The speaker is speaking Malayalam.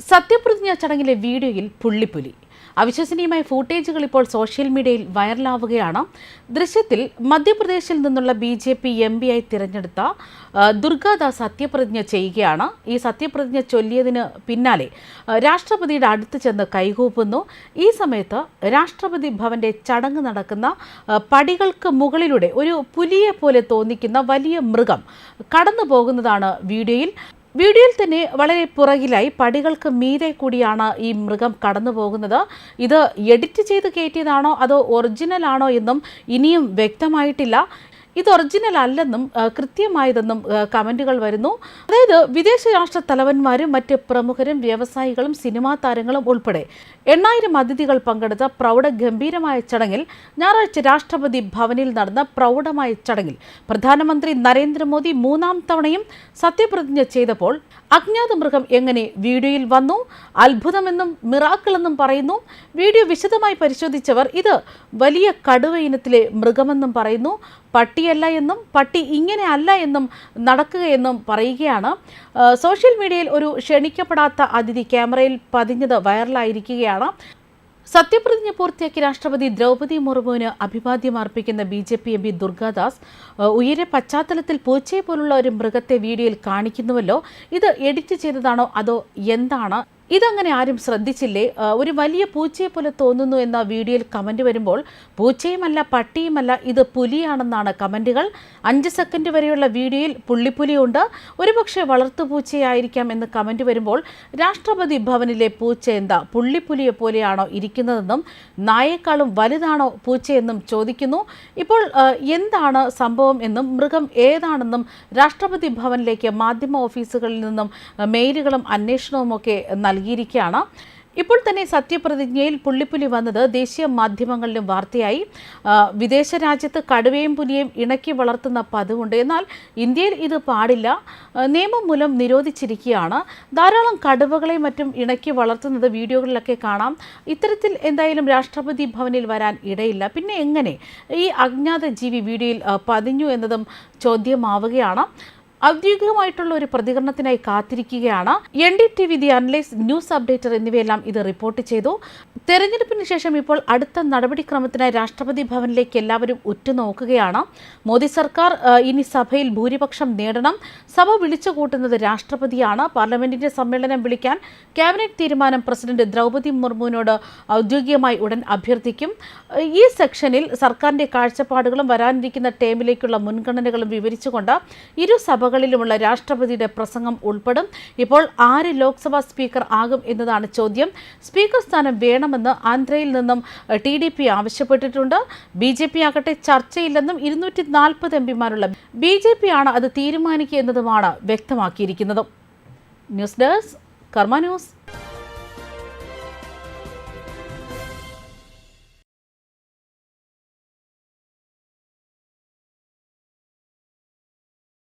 സത്യപ്രതിജ്ഞാ ചടങ്ങിലെ വീഡിയോയിൽ പുള്ളിപ്പുലി. അവിശ്വസനീയമായ ഫൂട്ടേജുകൾ ഇപ്പോൾ സോഷ്യൽ മീഡിയയിൽ വൈറലാവുകയാണ് ദൃശ്യത്തിൽ മധ്യപ്രദേശിൽ നിന്നുള്ള B J P M P ആയി തിരഞ്ഞെടുത്ത ദുർഗാദാസ് സത്യപ്രതിജ്ഞ ചെയ്യുകയാണ്. ഈ സത്യപ്രതിജ്ഞ ചൊല്ലിയതിന് പിന്നാലെ രാഷ്ട്രപതിയുടെ അടുത്ത് ചെന്ന് കൈകൂപ്പുന്നു. ഈ സമയത്ത് രാഷ്ട്രപതി ഭവന്റെ ചടങ്ങ് നടക്കുന്ന പടികൾക്ക് മുകളിലൂടെ ഒരു പുലിയെ പോലെ തോന്നിക്കുന്ന വലിയ മൃഗം കടന്നു പോകുന്നതാണ് വീഡിയോയിൽ. വീഡിയോയിൽ തന്നെ വളരെ പുറകിലായി പടികൾക്ക് മീതെ കൂടിയാണ് ഈ മൃഗം കടന്നു പോകുന്നത് ഇത് എഡിറ്റ് ചെയ്ത് കയറ്റിയതാണോ അതോ ഒറിജിനൽ ആണോ എന്നും ഇനിയും വ്യക്തമായിട്ടില്ല. ഇത് ഒറിജിനൽ അല്ലെന്നും കൃത്യമായതെന്നും കമന്റുകൾ വരുന്നു. അതായത് വിദേശ രാഷ്ട്ര തലവന്മാരും മറ്റ് പ്രമുഖരും വ്യവസായികളും സിനിമാ താരങ്ങളും ഉൾപ്പെടെ എണ്ണായിരം അതിഥികൾ പങ്കെടുത്ത പ്രൗഢ ഗംഭീരമായ ചടങ്ങിൽ ഞായറാഴ്ച രാഷ്ട്രപതി ഭവനിൽ നടന്ന പ്രൗഢമായ ചടങ്ങിൽ പ്രധാനമന്ത്രി നരേന്ദ്രമോദി മൂന്നാം തവണയും സത്യപ്രതിജ്ഞ ചെയ്തപ്പോൾ അജ്ഞാത മൃഗം എങ്ങനെ വീഡിയോയിൽ വന്നു അത്ഭുതമെന്നും മിറാക്കിളെന്നും പറയുന്നു. വീഡിയോ വിശദമായി പരിശോധിച്ചവർ ഇത് വലിയ കടുവ ഇനത്തിലെ മൃഗമെന്നും പറയുന്നു. പട്ടിയല്ല എന്നും പട്ടി ഇങ്ങനെ അല്ല എന്നും നടക്കുകയെന്നും പറയുകയാണ്. സോഷ്യൽ മീഡിയയിൽ ഒരു ക്ഷണിക്കപ്പെടാത്ത അതിഥി ക്യാമറയിൽ പതിഞ്ഞത് വൈറലായിരിക്കുകയാണ്. സത്യപ്രതിജ്ഞ പൂർത്തിയാക്കി രാഷ്ട്രപതി ദ്രൗപദി മുർമുവിന് അഭിവാദ്യം അർപ്പിക്കുന്ന B J P M P Durgadas ഉയരെ പശ്ചാത്തലത്തിൽ പൂച്ചയെ പോലുള്ള ഒരു മൃഗത്തെ വീഡിയോയിൽ കാണിക്കുന്നുവല്ലോ. ഇത് എഡിറ്റ് ചെയ്തതാണോ അതോ എന്താണ്? ഇതങ്ങനെ ആരും ശ്രദ്ധിച്ചില്ലേ? ഒരു വലിയ പൂച്ചയെ പോലെ തോന്നുന്നു എന്ന വീഡിയോയിൽ കമന്റ് വരുമ്പോൾ പൂച്ചയുമല്ല പട്ടിയുമല്ല ഇത് പുലിയാണെന്നാണ് കമന്റുകൾ അഞ്ച് സെക്കൻഡ് വരെയുള്ള വീഡിയോയിൽ പുള്ളിപ്പുലിയുണ്ട്. ഒരുപക്ഷെ വളർത്തുപൂച്ചയായിരിക്കാം എന്ന് കമന്റ് വരുമ്പോൾ രാഷ്ട്രപതി ഭവനിലെ പൂച്ച എന്താ? പുള്ളിപ്പുലിയെ പോലെയാണോ ഇരിക്കുന്നതെന്നും നായേക്കാളും വലുതാണോ പൂച്ചയെന്നും ചോദിക്കുന്നു. ഇപ്പോൾ എന്താണ് സംഭവം എന്നും മൃഗം ഏതാണെന്നും രാഷ്ട്രപതി ഭവനിലേക്ക് മാധ്യമ ഓഫീസുകളിൽ നിന്നും മെയിലുകളും അന്വേഷണവും ഒക്കെ നൽകിയിരിക്കുകയാണ്. ഇപ്പോൾ തന്നെ സത്യപ്രതിജ്ഞയിൽ പുള്ളിപ്പുലി വന്നത് ദേശീയ മാധ്യമങ്ങളിലും വാർത്തയായി. വിദേശ രാജ്യത്ത് കടുവയും പുലിയും ഇണക്കി വളർത്തുന്ന പതിവുണ്ട്. എന്നാൽ ഇന്ത്യയിൽ ഇത് പാടില്ല. നിയമം മൂലം നിരോധിച്ചിരിക്കുകയാണ്. ധാരാളം കടുവകളെ മറ്റും ഇണക്കി വളർത്തുന്നത് വീഡിയോകളിലൊക്കെ കാണാം. ഇത്തരത്തിൽ എന്തായാലും രാഷ്ട്രപതി ഭവനിൽ വരാൻ ഇടയില്ല. പിന്നെ എങ്ങനെ? ഈ അജ്ഞാത ജീവി വീഡിയോയിൽ പതിഞ്ഞു എന്നതും ചോദ്യമാവുകയാണ്. ഔദ്യോഗികമായിട്ടുള്ള ഒരു പ്രതികരണത്തിനായി കാത്തിരിക്കുകയാണ്. N D T V the analyse news updater എന്നിവയെല്ലാം ഇത് റിപ്പോർട്ട് ചെയ്തു. തെരഞ്ഞെടുപ്പിന് ശേഷം ഇപ്പോൾ അടുത്ത നടപടിക്രമത്തിനായി രാഷ്ട്രപതി ഭവനിലേക്ക് എല്ലാവരും ഉറ്റുനോക്കുകയാണ്. മോദി സർക്കാർ ഇനി സഭയിൽ ഭൂരിപക്ഷം നേടണം. സഭ വിളിച്ചു കൂട്ടുന്നത് രാഷ്ട്രപതിയാണ്. പാർലമെന്റിന്റെ സമ്മേളനം വിളിക്കാൻ ക്യാബിനറ്റ് തീരുമാനം പ്രസിഡന്റ് ദ്രൗപദി മുർമുവിനോട് ഔദ്യോഗികമായി ഉടൻ അഭ്യർത്ഥിക്കും. ഈ സെക്ഷനിൽ സർക്കാരിന്റെ കാഴ്ചപ്പാടുകളും വരാനിരിക്കുന്ന ടേമിലേക്കുള്ള മുൻഗണനകളും വിവരിച്ചുകൊണ്ട് ഇരു സഭകളിലുമുള്ള രാഷ്ട്രപതിയുടെ പ്രസംഗം ഉൾപ്പെടും. ഇപ്പോൾ ആര് ലോക്സഭാ സ്പീക്കർ ആകും എന്നതാണ് ചോദ്യം. സ്പീക്കർ സ്ഥാനം വേണമെന്ന് ആന്ധ്രയിൽ നിന്നും ടി ഡി പി ആവശ്യപ്പെട്ടിട്ടുണ്ട്. ബി ജെ പി ആകട്ടെ ചർച്ചയില്ലെന്നും ഇരുന്നൂറ്റി നാൽപ്പത് എം പിമാരുള്ള ബി ജെ പി ആണ് അത് തീരുമാനിക്കുക എന്നതുമാണ് വ്യക്തമാക്കിയിരിക്കുന്നത്. News desk Karma news.